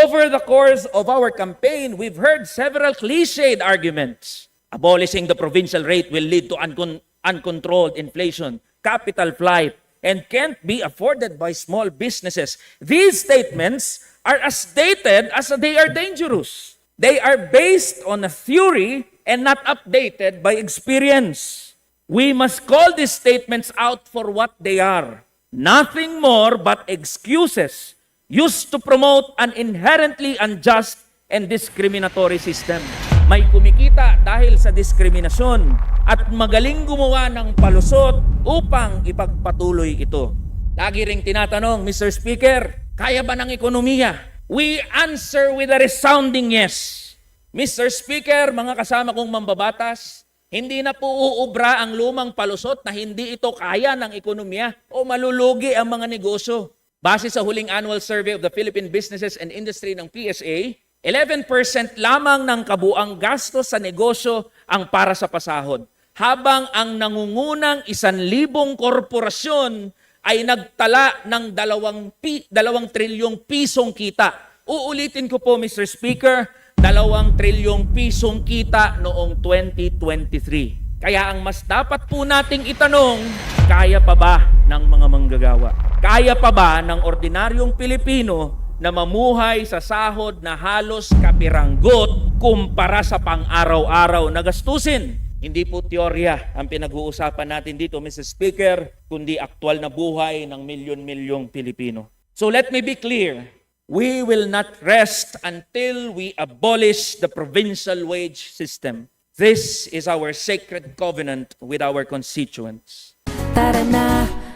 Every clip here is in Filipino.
Over the course of our campaign, we've heard several cliched arguments. Abolishing the provincial rate will lead to uncon- uncontrolled inflation, capital flight, and can't be afforded by small businesses. These statements are as dated as they are dangerous. They are based on a theory and not updated by experience. We must call these statements out for what they are. Nothing more but excuses used to promote an inherently unjust and discriminatory system. May kumikita dahil sa diskriminasyon at magaling gumawa ng palusot upang ipagpatuloy ito. Lagi ring tinatanong, Mr. Speaker, kaya ba ng ekonomiya? We answer with a resounding yes. Mr. Speaker, mga kasama kong mambabatas, hindi na po uubra ang lumang palusot na hindi ito kaya ng ekonomiya o malulugi ang mga negosyo. Base sa huling annual survey of the Philippine Businesses and Industry ng PSA, 11% lamang ng kabuang gastos sa negosyo ang para sa pasahod. Habang ang nangungunang isan libong korporasyon ay nagtala ng dalawang, pi, dalawang trilyong pisong kita. Uulitin ko po, Mr. Speaker, dalawang trilyong pisong kita noong 2023. Kaya ang mas dapat po nating itanong, kaya pa ba ng mga manggagawa? Kaya pa ba ng ordinaryong Pilipino na mamuhay sa sahod na halos kapiranggot kumpara sa pang-araw-araw na gastusin? Hindi po teorya ang pinag-uusapan natin dito, Mr. Speaker, kundi aktwal na buhay ng milyon-milyong Pilipino. So let me be clear, we will not rest until we abolish the provincial wage system. This is our sacred covenant with our constituents. Tara na,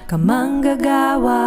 kamanggagawa